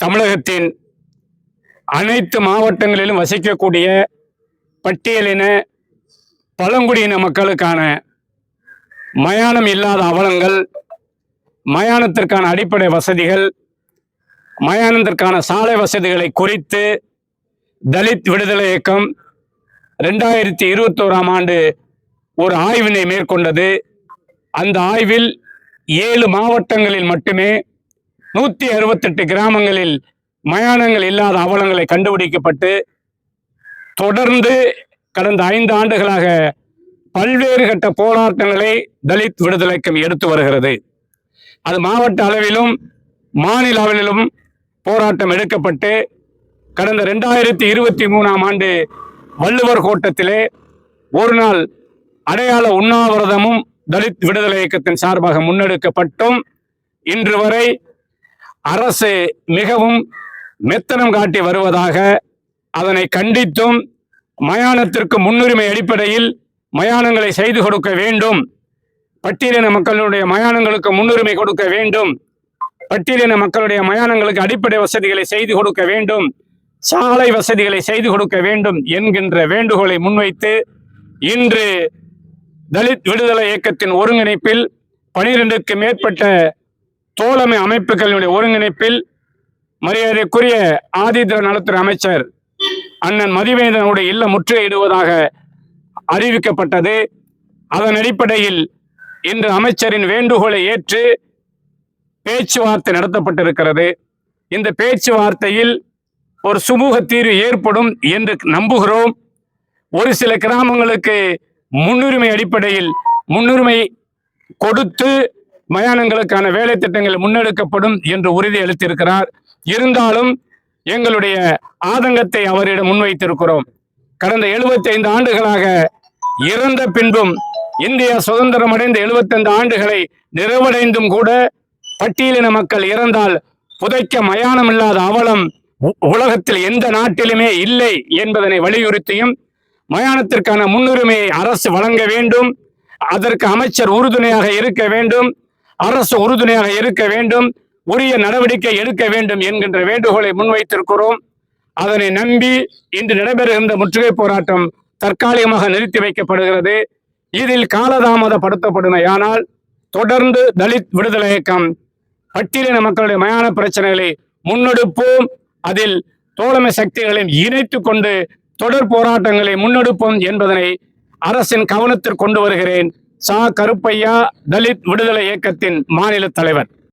தமிழகத்தின் அனைத்து மாவட்டங்களிலும் வசிக்கக்கூடிய பட்டியலின பழங்குடியின மக்களுக்கான மயானம் இல்லாத அவலங்கள் மயானத்திற்கான அடிப்படை வசதிகள் மயானத்திற்கான சாலை வசதிகளை குறித்து தலித் விடுதலை இயக்கம் ரெண்டாயிரத்தி இருபத்தோராம் ஆண்டு ஒரு ஆய்வினை மேற்கொண்டது. அந்த ஆய்வில் ஏழு மாவட்டங்களில் மட்டுமே நூற்றி அறுபத்தெட்டு கிராமங்களில் மயானங்கள் இல்லாத அவலங்களை கண்டுபிடிக்கப்பட்டு தொடர்ந்து கடந்த ஐந்து ஆண்டுகளாக பல்வேறு கட்ட போராட்டங்களை தலித் விடுதலைக்கும் எடுத்து வருகிறது. அது மாவட்ட அளவிலும் மாநில அளவிலும் போராட்டம் எடுக்கப்பட்டு கடந்த ரெண்டாயிரத்தி இருபத்தி மூணாம் ஆண்டு வள்ளுவர் கோட்டத்திலே ஒரு நாள் அடையாள உண்ணாவிரதமும் தலித் விடுதலை இயக்கத்தின் சார்பாக முன்னெடுக்கப்பட்டும். இன்று வரை அரசு மிகவும் மெத்தனம் காட்டி வருவதாக அதனை கண்டித்தும் மயானத்திற்கு முன்னுரிமை அடிப்படையில் மயானங்களை செய்து கொடுக்க வேண்டும். பட்டியலின மக்களுடைய மயானங்களுக்கு முன்னுரிமை கொடுக்க வேண்டும். பட்டியலின மக்களுடைய மயானங்களுக்கு அடிப்படை வசதிகளை செய்து கொடுக்க வேண்டும். சாலை வசதிகளை செய்து கொடுக்க வேண்டும் என்கின்ற வேண்டுகோளை முன்வைத்து இன்று தலித் விடுதலை இயக்கத்தின் ஒருங்கிணைப்பில் பனிரெண்டுக்கு மேற்பட்ட தோழமை அமைப்புகளினுடைய ஒருங்கிணைப்பில் மரியாதைக்குரிய ஆதிதிர நலத்துறை அமைச்சர் அண்ணன் மதிவேந்தனுடைய இல்ல முற்றுகையிடுவதாக அறிவிக்கப்பட்டது. அதன் அடிப்படையில் இன்று அமைச்சரின் வேண்டுகோளை ஏற்று பேச்சுவார்த்தை நடத்தப்பட்டிருக்கிறது. இந்த பேச்சுவார்த்தையில் ஒரு சுமூக தீர்வு ஏற்படும் என்று நம்புகிறோம். ஒரு சில கிராமங்களுக்கு முன்னுரிமை அடிப்படையில் முன்னுரிமை கொடுத்து மயானங்களுக்கான வேலை திட்டங்கள் முன்னெடுக்கப்படும் என்று உறுதி அளித்திருக்கிறார். இருந்தாலும் எங்களுடைய ஆதங்கத்தை அவரிடம் முன்வைத்திருக்கிறோம். கடந்த 75 ஆண்டுகளாக இறந்த பின்பும் இந்தியா சுதந்திரம் அடைந்த 75 ஆண்டுகளை நிறைவடைந்தும் கூட பட்டியலின மக்கள் இறந்தால் புதைக்க மயானம் இல்லாத அவலம் உ- உலகத்தில் எந்த நாட்டிலுமே இல்லை என்பதனை வலியுறுத்தியும் மயானத்திற்கான முன்னுரிமையை அரசு வழங்க வேண்டும். அதற்கு அமைச்சர் உறுதுணையாக இருக்க வேண்டும். அரசு உறுதுணையாக இருக்க வேண்டும் உரிய நடவடிக்கை எடுக்க வேண்டும் என்கின்ற வேண்டுகோளை முன்வைத்திருக்கிறோம். அதனை நம்பி இன்று நடைபெறுகின்ற முற்றுகை போராட்டம் தற்காலிகமாக நிறுத்தி வைக்கப்படுகிறது. இதில் காலதாமதப்படுத்தப்படுமையானால் தொடர்ந்து தலித் விடுதலை இயக்கம் பட்டியலின மக்களுடைய மயான பிரச்சனைகளை முன்னெடுப்போம். அதில் தோழமை சக்திகளையும் இணைத்து கொண்டு தொடர் போராட்டங்களை முன்னெடுப்போம் என்பதனை அரசின் கவனத்திற்கு கொண்டு வருகிறேன். சா கருப்பையா தலித் விடுதலை இயக்கத்தின் மாநில தலைவர்.